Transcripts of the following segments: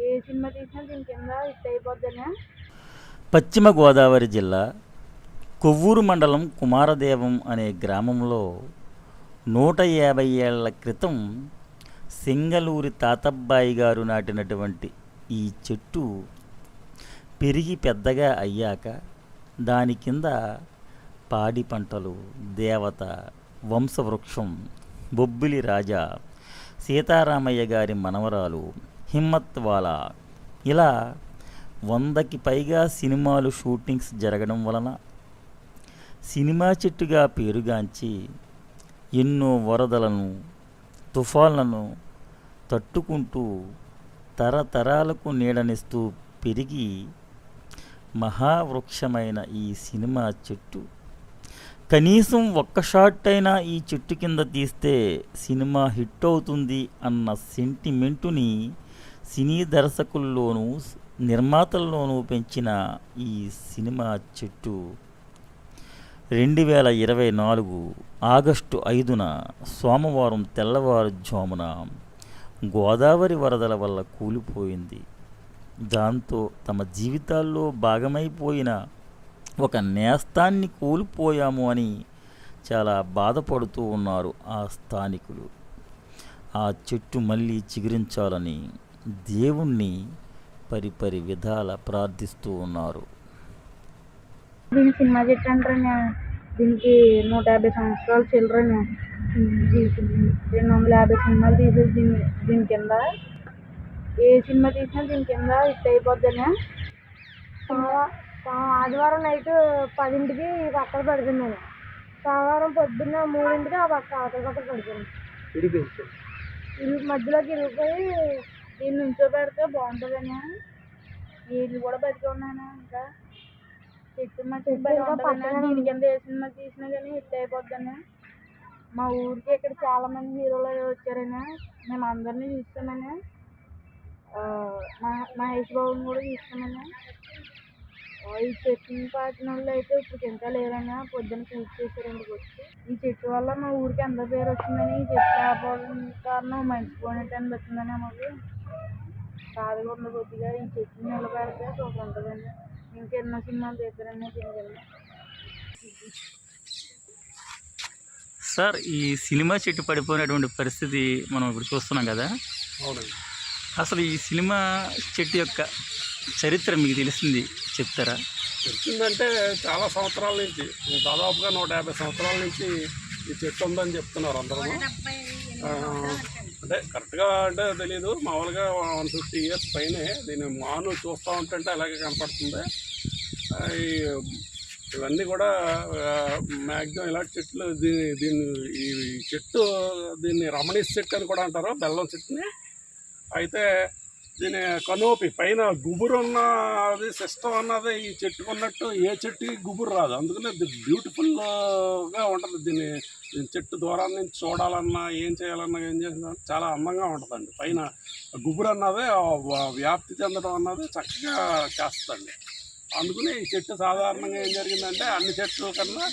ఏ cinema తీసినా దీని కింద హిట్ అయిపోద్దనే? పశ్చిమ గోదావరి జిల్లా కొవ్వూరు మండలం కుమారదేవం అనే గ్రామంలో నూట యాభై ఏళ్ళ క్రితం సింగలూరి తాతబ్బాయి గారు నాటినటువంటి ఈ చెట్టు పెరిగి పెద్దగా అయ్యాక దాని కింద పాడి పంటలు దేవత వంశవృక్షం బొబ్బిలి రాజా సీతారామయ్య గారి మనవరాలు హిమ్మత్ వాలా ఇలా వందకి పైగా సినిమాలు షూటింగ్స్ జరగడం వలన సినిమా చెట్టుగా పేరుగాంచి ఎన్నో వరదలను తుఫాన్లను తట్టుకుంటూ తరతరాలకు నీడనిస్తూ పెరిగి మహావృక్షమైన ఈ సినిమా చెట్టు. కనీసం ఒక్క షాట్ అయినా ఈ చెట్టు కింద తీస్తే సినిమా హిట్ అవుతుంది అన్న సెంటిమెంటుని సినీ దర్శకుల్లోనూ నిర్మాతల్లోనూ పెంచిన ఈ సినిమా చెట్టు రెండు వేల ఇరవై నాలుగు ఆగస్టు ఐదున సోమవారం తెల్లవారుజామున గోదావరి వరదల వల్ల కూలిపోయింది. దాంతో తమ జీవితాల్లో భాగమైపోయిన ఒక నేస్తాన్ని కోల్పోయాము అని చాలా బాధపడుతూ ఉన్నారు ఆ స్థానికులు. ఆ చెట్టు మళ్ళీ చిగురించాలని దేవుణ్ణి పరిపరి విధాల ప్రార్థిస్తూ ఉన్నారు. దీని సినిమా చెట్టు దీనికి నూట యాభై సంవత్సరాలు చిల్లరని రెండు వందల యాభై సినిమాలు తీసేది దీని దీని కింద. ఏ సినిమా తీసినా దీని కింద హిట్ అయిపోద్దనే ఆదివారం నైట్ పదింటికి పక్కన పడుతున్నాను సోమవారం పొద్దున్న మూడింటికి ఆ పక్క అవతల పక్కన పడుతున్నాను ఇరుగు మధ్యలోకి ఇరిగిపోయి దీన్ని నుంచో పెడితే బాగుంటుందని వీళ్ళు కూడా బతికి ఉన్నాను ఇంకా? చెట్టు మా చెట్టు బతికి ఉంటుందని దీని కింద ఏ సినిమా తీసినా కానీ హిట్ అయిపోద్దని. మా ఊరికి ఇక్కడ చాలా మంది హీరోలు వచ్చారని. మేము అందరినీ చూస్తామని. మహేష్ బాబుని కూడా చూస్తామని. ఈ చెట్టుని పాటిన వాళ్ళు అయితే ఇప్పుడు ఇంకా లేరని పొద్దున్న పూజ చేశారండి వచ్చి. ఈ చెట్టు వల్ల మా ఊరికి ఎంత పేరు వచ్చిందని ఈ చెట్టు కారణం మంచి పోనీటని వచ్చిందని మాకు బాధగా ఉంది కొద్దిగా ఈ చెట్టుని నిలబెడితే సూపర్ ఉంటుందండి. ఇంకెన్నో సినిమాలు తీస్తారండి దీని కింద సార్ ఈ సినిమా చెట్టు పడిపోయినటువంటి పరిస్థితి మనం ఇప్పుడు చూస్తున్నాం కదా? అసలు ఈ సినిమా చెట్టు యొక్క చరిత్ర మీకు తెలిసింది చెప్తారా? వచ్చిందంటే చాలా సంవత్సరాల నుంచి దాదాపుగా నూట యాభై సంవత్సరాల నుంచి ఈ చెట్టు ఉందని చెప్తున్నారు అందరూ. అంటే కరెక్ట్గా అంటే తెలియదు మామూలుగా వన్ ఫిఫ్టీ ఇయర్స్ పైనే దీని మాను చూస్తూ ఉంటుంటే అలాగే కనపడుతుంది. ఇవన్నీ కూడా మ్యాక్సిమం ఇలాంటి చెట్లు దీని దీన్ని ఈ చెట్టు దీన్ని రమణీస్ చెట్టు అని కూడా అంటారు బెల్లం చెట్టుని. అయితే దీని కనోపి పైన గుబురు ఉన్నది సిస్టమ్ అన్నది ఈ చెట్టుకున్నట్టు ఏ చెట్టుకి గుబురు రాదు. అందుకనే బ్యూటిఫుల్గా ఉంటుంది. దీన్ని దీని చెట్టు దూరం నుంచి చూడాలన్నా ఏం చేయాలన్నా ఏం చేసినా చాలా అందంగా ఉంటుందండి. పైన గుబురు అన్నది వ- వ్యాప్తి చెందడం అన్నది చక్కగా చేస్తుందండి. అందుకని ఈ చెట్టు సాధారణంగా ఏం జరిగిందంటే అన్ని చెట్లు కన్నా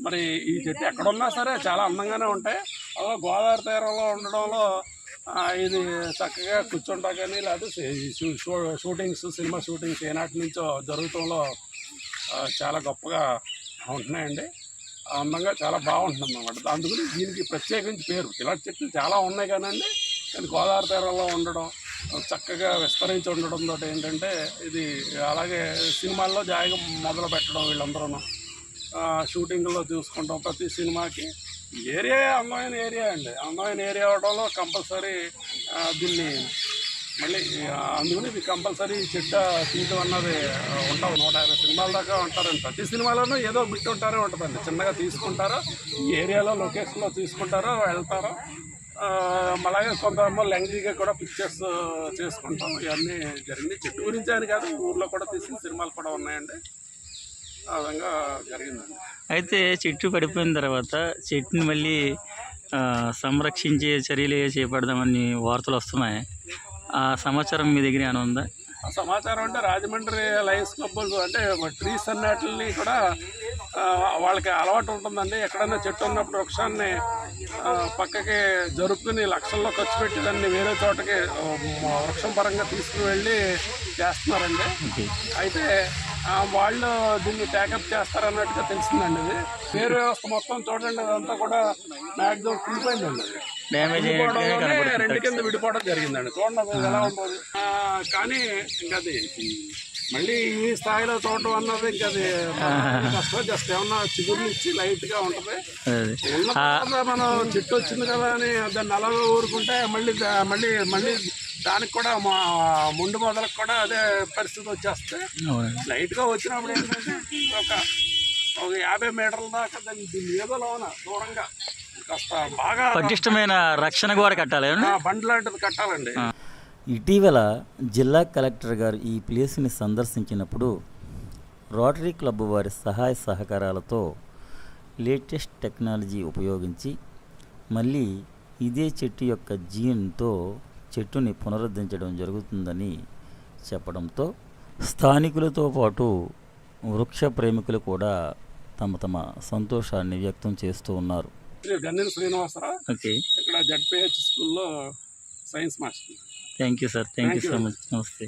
మరి ఈ చెట్టు ఎక్కడున్నా సరే చాలా అందంగానే ఉంటాయి. అలా గోదావరి తీరంలో ఉండడంలో ఇది చక్కగా కూర్చుంటా కానీ లేకపోతే షూ- షూటింగ్స్ సినిమా షూటింగ్స్ ఏనాటి నుంచో జరుగుతంలో చాలా గొప్పగా ఉంటున్నాయండి. అందంగా చాలా బాగుంటుంది అనమాట అందుకని దీనికి ప్రత్యేకించి పేరు. ఇలాంటి చెట్లు చాలా ఉన్నాయి కానండి. కానీ గోదావరి తీరంలో ఉండడం చక్కగా విస్తరించి ఉండడం తోటి ఏంటంటే ఇది అలాగే సినిమాల్లో జాయిగా మొదలు పెట్టడం వీళ్ళందరూ షూటింగ్లో చూసుకుంటాం ప్రతి సినిమాకి. ఏరియా అందమైన ఏరియా అండి. అందమైన ఏరియా అవడంలో కంపల్సరీ దీన్ని మళ్ళీ అందుకని ఇది కంపల్సరీ చెట్ట తీయటం అన్నది ఉంటావు. ఉంటాం నూట యాభై సినిమాల దాకా ఉంటారండి ప్రతి సినిమాలోనూ ఏదో బిట్ ఉంటారే ఉంటుందండి. చిన్నగా తీసుకుంటారు ఈ ఏరియాలో లొకేషన్లో తీసుకుంటారో వెళ్తారో? ఆ, అలాగే కొంతమంది లెంగ్లీగా కూడా పిక్చర్స్ చేసుకుంటాం. ఇవన్నీ జరిగింది చెట్టు గురించి అని కాదు ఊర్లో కూడా తీసిన సినిమాలు కూడా ఉన్నాయండి. ఆ విధంగా జరిగిందండి. అయితే చెట్టు పడిపోయిన తర్వాత చెట్టుని మళ్ళీ సంరక్షించే చర్యలు చేపడదామని వార్తలు వస్తున్నాయి. ఆ సమాచారం మీ దగ్గర ఏమైనా ఉందా? ఆ సమాచారం అంటే రాజమండ్రి లయన్స్ క్లబ్ అంటే ట్రీస్ అన్నిటిని కూడా వాళ్ళకి అలవాటు ఉంటుందండి. ఎక్కడైనా చెట్టు ఉన్నప్పుడు వృక్షాన్ని పక్కకి జరుపుకుని లక్షల్లో ఖర్చు పెట్టి దాన్ని వేరే చోటకి వృక్షం పరంగా తీసుకుని వెళ్ళి చేస్తున్నారండి అయితే వాళ్ళు దీన్ని ట్యాకప్ చేస్తారన్నట్టుగా తెలిసిందండి ఇది వేరే వ్యవస్థ మొత్తం చూడండి అదంతా కూడా మ్యాక్సిమం కులిపోయిందండి రెండు కింద విడిపోవడం జరిగిందండి. చూడండి ఎలా ఉంటుంది కానీ ఇంకా అది మళ్ళీ ఈ స్థాయిలో చూడటం అన్నది ఇంకా అది కష్టం. జస్ట్ ఏమన్నా చిగురులు ఇచ్చి లైట్గా ఉంటది ఉన్న మనం చెట్టు వచ్చింది కదా అని దాన్ని అలా ఊరుకుంటే మళ్ళీ మళ్ళీ మళ్ళీ దానికి కూడా మా ముందు మొదలకు కూడా అదే పరిస్థితి వచ్చేస్తే అవునండి లైట్గా వచ్చినప్పుడు ఏంటంటే ఒక ఒక యాభై మీటర్ల దాకా దాన్ని దీని మీదలోన దూరంగా కాస్త బాగా పటిష్టమైన రక్షణ గోడ కట్టాలి బండ్ లాంటిది కట్టాలండి. ఇటీవల జిల్లా కలెక్టర్ గారు ఈ ప్లేస్ని సందర్శించినప్పుడు రోటరీ క్లబ్ వారి సహాయ సహకారాలతో లేటెస్ట్ టెక్నాలజీ ఉపయోగించి మళ్ళీ ఇదే చెట్టు యొక్క జీన్తో చెట్టుని పునరుద్ధరించడం జరుగుతుందని చెప్పడంతో స్థానికులతో పాటు వృక్ష ప్రేమికులు కూడా తమ తమ సంతోషాన్ని వ్యక్తం చేస్తూ ఉన్నారు. శ్రీ గన్నెల శ్రీనివాసరావు. ఓకే. ఇక్కడ జడ్పిహెచ్ స్కూల్లో science master. Thank you sir. Thank you so. Much. నమస్తే.